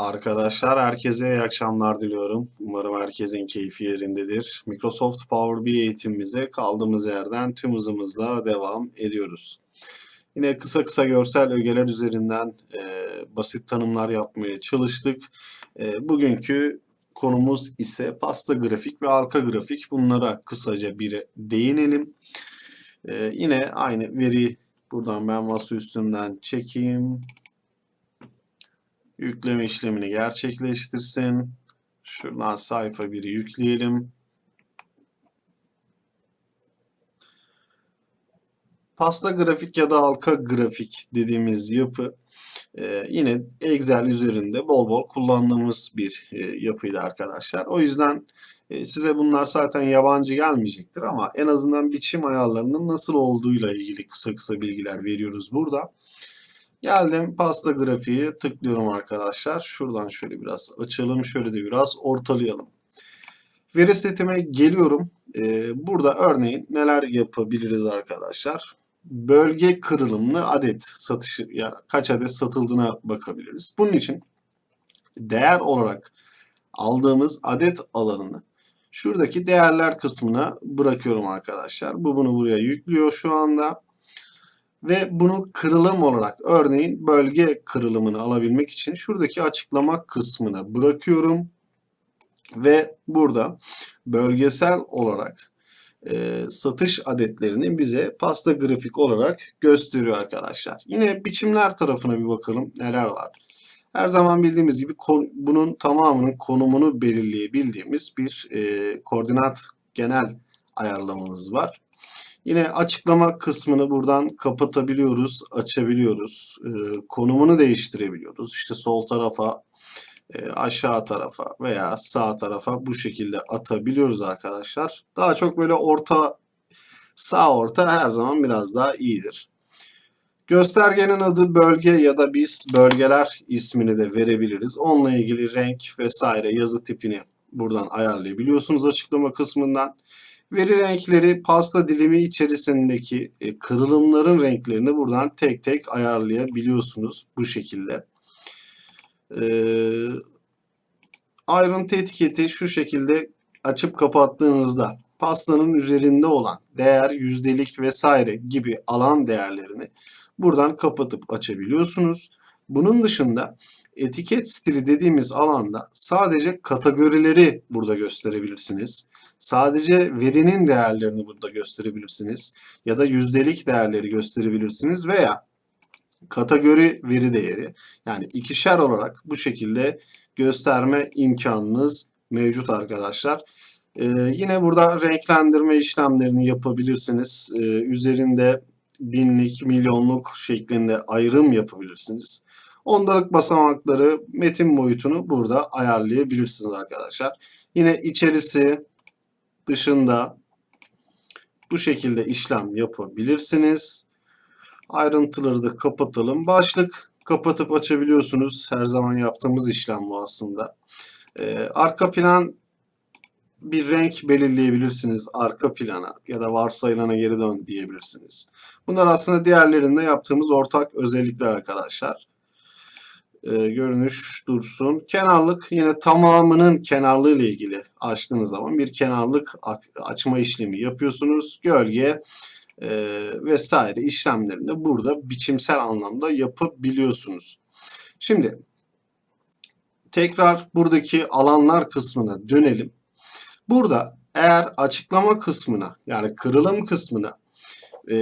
Arkadaşlar herkese iyi akşamlar diliyorum. Umarım herkesin keyfi yerindedir. Microsoft Power BI eğitimimize kaldığımız yerden tüm hızımızla devam ediyoruz. Yine kısa kısa görsel ögeler üzerinden e, basit tanımlar yapmaya çalıştık. E, bugünkü konumuz ise pasta grafik ve halka grafik. Bunlara kısaca bir değinelim. E, yine aynı veri buradan ben masa üstünden çekeyim yükleme işlemini gerçekleştirsin. Şuradan sayfa 1'i yükleyelim. Pasta grafik ya da halka grafik dediğimiz yapı e, yine Excel üzerinde bol bol kullandığımız bir e, yapıydı arkadaşlar. O yüzden e, size bunlar zaten yabancı gelmeyecektir ama en azından biçim ayarlarının nasıl olduğuyla ilgili kısa kısa bilgiler veriyoruz burada. Geldim pasta grafiği tıklıyorum arkadaşlar. Şuradan şöyle biraz açalım. Şöyle de biraz ortalayalım. Veri setime geliyorum. Ee, burada örneğin neler yapabiliriz arkadaşlar? Bölge kırılımlı adet satışı ya kaç adet satıldığına bakabiliriz. Bunun için değer olarak aldığımız adet alanını şuradaki değerler kısmına bırakıyorum arkadaşlar. Bu bunu buraya yüklüyor şu anda ve bunu kırılım olarak örneğin bölge kırılımını alabilmek için şuradaki açıklama kısmına bırakıyorum ve burada bölgesel olarak e, satış adetlerini bize pasta grafik olarak gösteriyor arkadaşlar. Yine biçimler tarafına bir bakalım neler var. Her zaman bildiğimiz gibi bunun tamamının konumunu belirleyebildiğimiz bir e, koordinat genel ayarlamamız var. Yine açıklama kısmını buradan kapatabiliyoruz, açabiliyoruz. E, konumunu değiştirebiliyoruz. İşte sol tarafa, e, aşağı tarafa veya sağ tarafa bu şekilde atabiliyoruz arkadaşlar. Daha çok böyle orta, sağ orta her zaman biraz daha iyidir. Göstergenin adı bölge ya da biz bölgeler ismini de verebiliriz. Onunla ilgili renk vesaire yazı tipini buradan ayarlayabiliyorsunuz açıklama kısmından. Veri renkleri pasta dilimi içerisindeki e, kırılımların renklerini buradan tek tek ayarlayabiliyorsunuz bu şekilde. Ee, ayrıntı etiketi şu şekilde açıp kapattığınızda pastanın üzerinde olan değer, yüzdelik vesaire gibi alan değerlerini buradan kapatıp açabiliyorsunuz. Bunun dışında etiket stili dediğimiz alanda sadece kategorileri burada gösterebilirsiniz. Sadece verinin değerlerini burada gösterebilirsiniz. Ya da yüzdelik değerleri gösterebilirsiniz veya kategori veri değeri yani ikişer olarak bu şekilde gösterme imkanınız mevcut arkadaşlar. Ee, yine burada renklendirme işlemlerini yapabilirsiniz. Ee, üzerinde binlik, milyonluk şeklinde ayrım yapabilirsiniz. Ondalık basamakları metin boyutunu burada ayarlayabilirsiniz arkadaşlar. Yine içerisi dışında bu şekilde işlem yapabilirsiniz. Ayrıntıları da kapatalım. Başlık kapatıp açabiliyorsunuz. Her zaman yaptığımız işlem bu aslında. Ee, arka plan bir renk belirleyebilirsiniz arka plana ya da varsayılana geri dön diyebilirsiniz. Bunlar aslında diğerlerinde yaptığımız ortak özellikler arkadaşlar e, görünüş dursun. Kenarlık yine tamamının kenarlığı ile ilgili açtığınız zaman bir kenarlık açma işlemi yapıyorsunuz. Gölge e, vesaire işlemlerini de burada biçimsel anlamda yapabiliyorsunuz. Şimdi tekrar buradaki alanlar kısmına dönelim. Burada eğer açıklama kısmına yani kırılım kısmına e,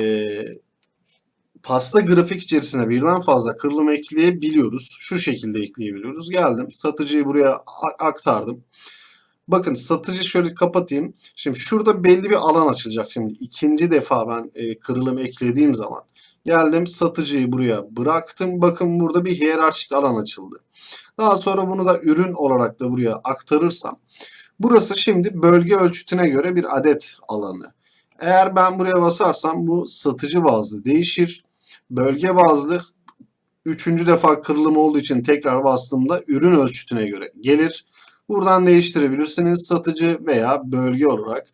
pasta grafik içerisine birden fazla kırılım ekleyebiliyoruz. Şu şekilde ekleyebiliyoruz. Geldim satıcıyı buraya aktardım. Bakın satıcı şöyle kapatayım. Şimdi şurada belli bir alan açılacak. Şimdi ikinci defa ben e, kırılım eklediğim zaman geldim satıcıyı buraya bıraktım. Bakın burada bir hiyerarşik alan açıldı. Daha sonra bunu da ürün olarak da buraya aktarırsam burası şimdi bölge ölçütüne göre bir adet alanı. Eğer ben buraya basarsam bu satıcı bazlı değişir bölge bazlı üçüncü defa kırılım olduğu için tekrar bastığımda ürün ölçütüne göre gelir. Buradan değiştirebilirsiniz satıcı veya bölge olarak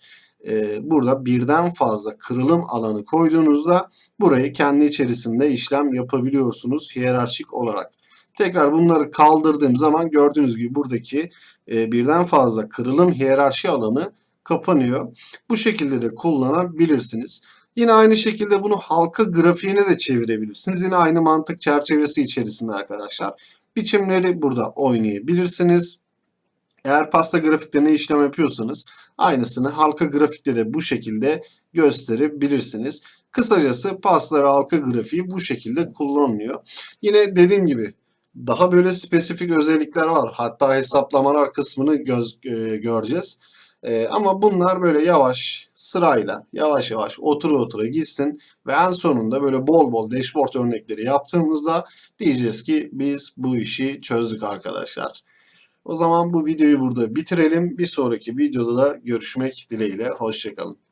e, burada birden fazla kırılım alanı koyduğunuzda burayı kendi içerisinde işlem yapabiliyorsunuz hiyerarşik olarak. Tekrar bunları kaldırdığım zaman gördüğünüz gibi buradaki e, birden fazla kırılım hiyerarşi alanı kapanıyor. Bu şekilde de kullanabilirsiniz. Yine aynı şekilde bunu halka grafiğine de çevirebilirsiniz. Yine aynı mantık çerçevesi içerisinde arkadaşlar. Biçimleri burada oynayabilirsiniz. Eğer pasta grafikte ne işlem yapıyorsanız aynısını halka grafikte de bu şekilde gösterebilirsiniz. Kısacası pasta ve halka grafiği bu şekilde kullanılıyor. Yine dediğim gibi daha böyle spesifik özellikler var. Hatta hesaplamalar kısmını göz, e, göreceğiz. E, ama bunlar böyle yavaş sırayla yavaş yavaş otura otura gitsin ve en sonunda böyle bol bol dashboard örnekleri yaptığımızda diyeceğiz ki biz bu işi çözdük arkadaşlar. O zaman bu videoyu burada bitirelim. Bir sonraki videoda da görüşmek dileğiyle. Hoşçakalın.